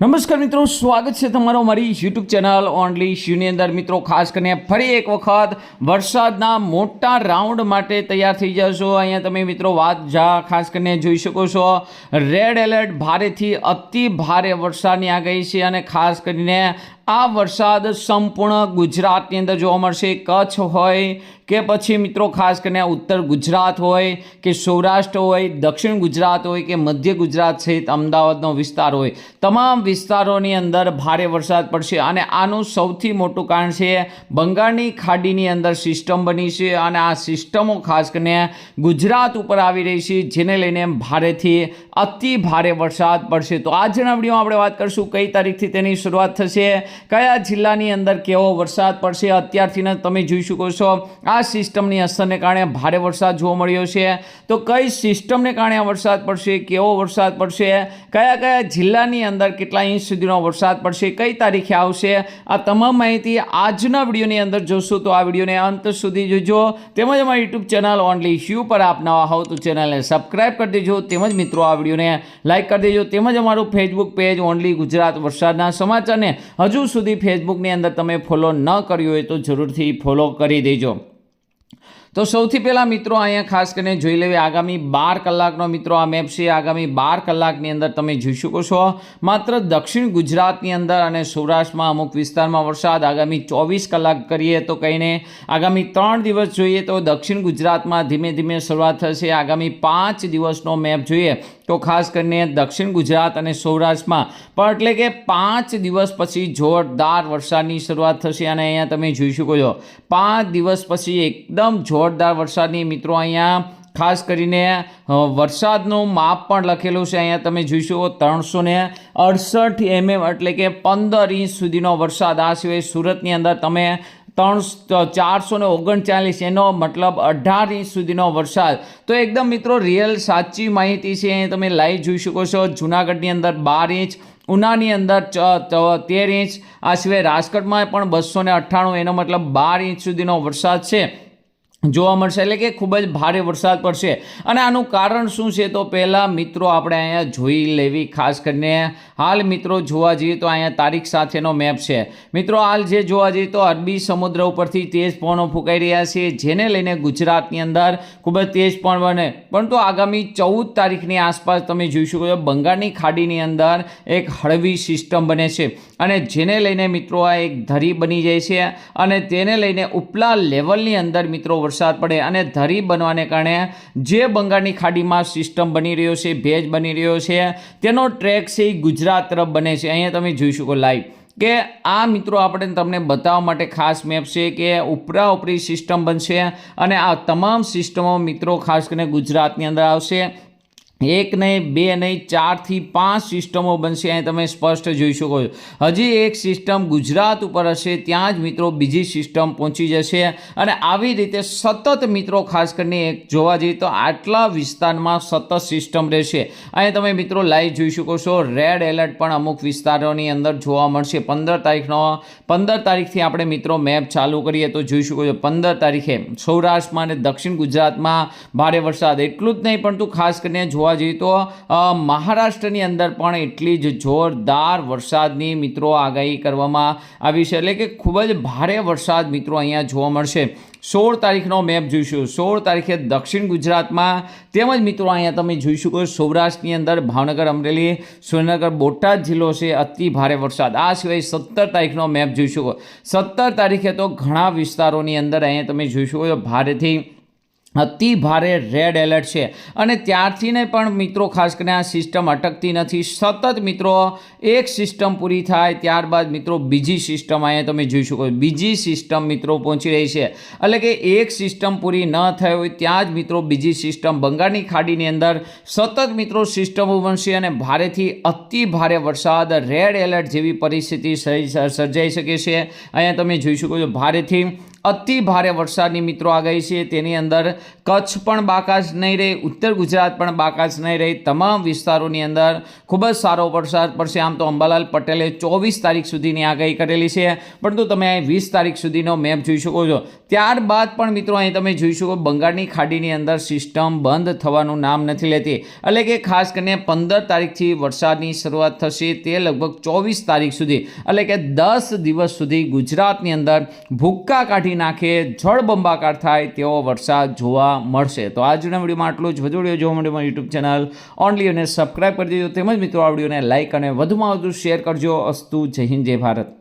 નમસ્કાર મિત્રો, સ્વાગત છે તમારો મારી યુટ્યુબ ચેનલ ઓનલી શ્યુની અંદર. મિત્રો, ખાસ કરીને ફરી એક વખત વરસાદના મોટા રાઉન્ડ માટે તૈયાર થઈ જશો. અહીંયા તમે મિત્રો વાત જા ખાસ કરીને જોઈ શકો છો. રેડ એલર્ટ ભારેથી અતિ ભારે વરસાદની આગાહી છે અને ખાસ કરીને આ વરસાદ સંપૂર્ણ ગુજરાતની અંદર જોવા મળશે. કચ્છ હોય કે પછી મિત્રો ખાસ કરીને ઉત્તર ગુજરાત હોય કે સૌરાષ્ટ્ર હોય, દક્ષિણ ગુજરાત હોય કે મધ્ય ગુજરાત સહિત અમદાવાદનો વિસ્તાર હોય, તમામ વિસ્તારોની અંદર ભારે વરસાદ પડશે અને આનું સૌથી મોટું કારણ છે બંગાળની ખાડીની અંદર સિસ્ટમ બની છે અને આ સિસ્ટમો ખાસ કરીને ગુજરાત ઉપર આવી રહી છે, જેને લઈને ભારેથી અતિ ભારે વરસાદ પડશે. તો આજના વિડીયોમાં આપણે વાત કરીશું કઈ તારીખથી તેની શરૂઆત થશે. કયા જિલ્લાની અંદર કેવો વરસાદ પડશે અત્યારથી જ તમે જોઈ શકો છો. આ સિસ્ટમની અસરને કારણે ભારે વરસાદ જોવા મળ્યો છે. તો કઈ સિસ્ટમને કારણે આ વરસાદ પડશે, કેવો વરસાદ પડશે, કયા કયા જિલ્લાની અંદર કેટલા ઇંચ સુધીનો વરસાદ પડશે, કઈ તારીખે આવશે, આ તમામ માહિતી આજના વિડીયોની અંદર જોશો તો આ વિડીયોને અંત સુધી જોજો. તેમજ અમારી યુટ્યુબ ચેનલ ઓનલી શ્યુ પર આપ નવા હોવ તો ચેનલને સબસ્ક્રાઇબ કરી દેજો. તેમજ મિત્રો, આ વિડીયોને લાઇક કરી દેજો. તેમજ અમારું ફેસબુક પેજ ઓનલી ગુજરાત વરસાદના સમાચારને હજુ સુધી ફેસબુકની અંદર તમે ફોલો ન કર્યું હોય તો જરૂરથી ફોલો કરી દેજો. તો સૌથી પહેલાં મિત્રો અહીંયા ખાસ કરીને જોઈ લેવી આગામી બાર કલાકનો મિત્રો આ મેપ છે. આગામી બાર કલાકની અંદર તમે જોઈ શકો છો. માત્ર દક્ષિણ ગુજરાતની અંદર અને સૌરાષ્ટ્રમાં અમુક વિસ્તારમાં વરસાદ. આગામી ચોવીસ કલાક કરીએ તો કહીને આગામી ત્રણ દિવસ જોઈએ તો દક્ષિણ ગુજરાતમાં ધીમે ધીમે શરૂઆત થશે. આગામી પાંચ દિવસનો મેપ જોઈએ તો ખાસ કરીને દક્ષિણ ગુજરાત અને સૌરાષ્ટ્રમાં. પણ એટલે કે પાંચ દિવસ પછી જોરદાર વરસાદની શરૂઆત થશે અને અહીંયા તમે જોઈ શકો છો. પાંચ દિવસ પછી એકદમ જોરદાર વરસાદની મિત્રો અહીંયા, ખાસ કરીને વરસાદનું માપ પણ લખેલું છે. અહીંયા તમે જોઈ શકો ત્રણસો ને અડસઠ એમએમ એટલે કે પંદર ઇંચ સુધીનો વરસાદ આ સિવાય સુરતની અંદર તમે ત્રણ ચારસો ને ઓગણચાલીસ એનો મતલબ અઢાર ઇંચ સુધીનો વરસાદ. તો એકદમ મિત્રો રિયલ સાચી માહિતી છે. અહીંયા તમે લાઈવ જોઈ શકો છો, જુનાગઢની અંદર બાર ઇંચ, ઉનાની અંદર ચ- તેર ઇંચ, આ સિવાય રાજકોટમાં પણ બસો ને અઠ્ઠાણું એનો મતલબ બાર ઇંચ સુધીનો વરસાદ છે. જોવા મળશે એટલે કે ખૂબ જ ભારે વરસાદ પડશે. અને આનું કારણ શું છે તો પહેલાં મિત્રો આપણે અહીંયા જોઈ લેવી, ખાસ કરીને હાલ મિત્રો જોવા જઈએ તો અહીંયા તારીખ સાથેનો મેપ છે. મિત્રો હાલ જે જોવા જઈએ તો અરબી સમુદ્ર ઉપરથી તેજ પવનો ફૂંકાઈ રહ્યા છે, જેને લઈને ગુજરાતની અંદર ખૂબ જ તેજ પવન બને. પરંતુ આગામી ચૌદ તારીખની આસપાસ તમે જોઈ શકો છો, બંગાળની ખાડીની અંદર એક હળવી સિસ્ટમ બને છે. અને જેને લઈને મિત્રો આ એક ધરી બની જાય છે અને તેને લઈને ઉપલા લેવલની અંદર મિત્રો વરસાદ પડે અને ધરી બનવાને કારણે જે બંગાળની ખાડીમાં સિસ્ટમ બની રહ્યો છે, ભેજ બની રહ્યો છે, તેનો ટ્રેક છે એ ગુજરાત તરફ બને છે. અહીંયા તમે જોઈ શકો લાઈવ કે આ મિત્રો આપણે તમને બતાવવા માટે ખાસ મેપ છે કે ઉપરા ઉપરી સિસ્ટમ બનશે અને આ તમામ સિસ્ટમો મિત્રો ખાસ કરીને ગુજરાતની અંદર આવશે. એક નહીં, બે નહીં, ચારથી પાંચ સિસ્ટમો બનશે. અહીં તમે સ્પષ્ટ જોઈ શકો છો. હજી એક સિસ્ટમ ગુજરાત ઉપર હશે, ત્યાં જ મિત્રો બીજી સિસ્ટમ પહોંચી જશે. અને આવી રીતે સતત મિત્રો, ખાસ કરીને એક જોવા જઈએ તો આટલા વિસ્તારમાં સતત સિસ્ટમ રહેશે. અહીં તમે મિત્રો લાઈવ જોઈ શકો છો. રેડ એલર્ટ પણ અમુક વિસ્તારોની અંદર જોવા મળશે. પંદર તારીખનો, પંદર તારીખથી આપણે મિત્રો મેપ ચાલુ કરીએ તો જોઈ શકો છો. પંદર તારીખે સૌરાષ્ટ્રમાં અને દક્ષિણ ગુજરાતમાં ભારે વરસાદ. એટલું જ નહીં, પરંતુ ખાસ કરીને જોવા જઈએ તો મહારાષ્ટ્રની અંદર પણ એટલી જ જોરદાર વરસાદની મિત્રો આગાહી કરવામાં આવી છે. એટલે કે ખૂબ જ ભારે વરસાદ મિત્રો અહીંયા જોવા મળશે. સોળ તારીખનો મેપ જોઈશું. સોળ તારીખે દક્ષિણ ગુજરાતમાં તેમજ મિત્રો અહીંયા તમે જોઈ શકો સૌરાષ્ટ્રની અંદર ભાવનગર, અમરેલી, સુરેન્દ્રનગર, બોટાદ જિલ્લો છે અતિ ભારે વરસાદ. આ સિવાય સત્તર તારીખનો મેપ જોઈ શકો. સત્તર તારીખે તો ઘણા વિસ્તારોની અંદર અહીંયા તમે જોઈ શકો ભારેથી અતિ ભારે રેડ એલર્ટ છે. અને ત્યારથીને પણ મિત્રો, ખાસ કરીને આ સિસ્ટમ અટકતી નથી. સતત મિત્રો, એક સિસ્ટમ પૂરી થાય, ત્યારબાદ મિત્રો બીજી સિસ્ટમ અહીંયા તમે જોઈ શકો. બીજી સિસ્ટમ મિત્રો પહોંચી રહી છે. એટલે કે એક સિસ્ટમ પૂરી ન થઈ હોય ત્યાં જ મિત્રો બીજી સિસ્ટમ બંગાળની ખાડીની અંદર સતત મિત્રો સિસ્ટમો બનશે અને ભારેથી અતિ ભારે વરસાદ રેડ એલર્ટ જેવી પરિસ્થિતિ સર્જ- સર્જાઈ શકે છે. અહીંયા તમે જોઈ શકો છો, ભારેથી અતિ ભારે વરસાદની મિત્રો આગાહી છે. તેની અંદર કચ્છ પણ બાકાશ નહીં રહે, ઉત્તર ગુજરાત પણ બાકાશ નહીં રહે. તમામ વિસ્તારોની અંદર ખૂબ જ સારો વરસાદ પડશે. આમ તો અંબાલાલ પટેલે ચોવીસ તારીખ સુધીની આગાહી કરેલી છે. પરંતુ તમે અહીં વીસ તારીખ સુધીનો મેપ જોઈ શકો છો. ત્યારબાદ પણ મિત્રો અહીં તમે જોઈ શકો બંગાળની ખાડીની અંદર સિસ્ટમ બંધ થવાનું નામ નથી લેતી. એટલે કે ખાસ કરીને પંદર તારીખથી વરસાદની શરૂઆત થશે તે લગભગ ચોવીસ તારીખ સુધી. એટલે કે દસ દિવસ સુધી ગુજરાતની અંદર ભૂક્કા કાઢી નાખે જળબંબાકાર થાય તેવો વરસાદ જોવા મળશે. તો આજના વિડીયોમાં આટલું જ. વધુ વીડિયો જોવા માટે યુટ્યુબ ચેનલ ઓનલી અને સબસ્ક્રાઈબ કરી દેજો. તેમજ મિત્રો, આ વિડીયોને લાઇક અને વધુમાં વધુ શેર કરજો. અસ્તુ જય હિન્દ, જય ભારત.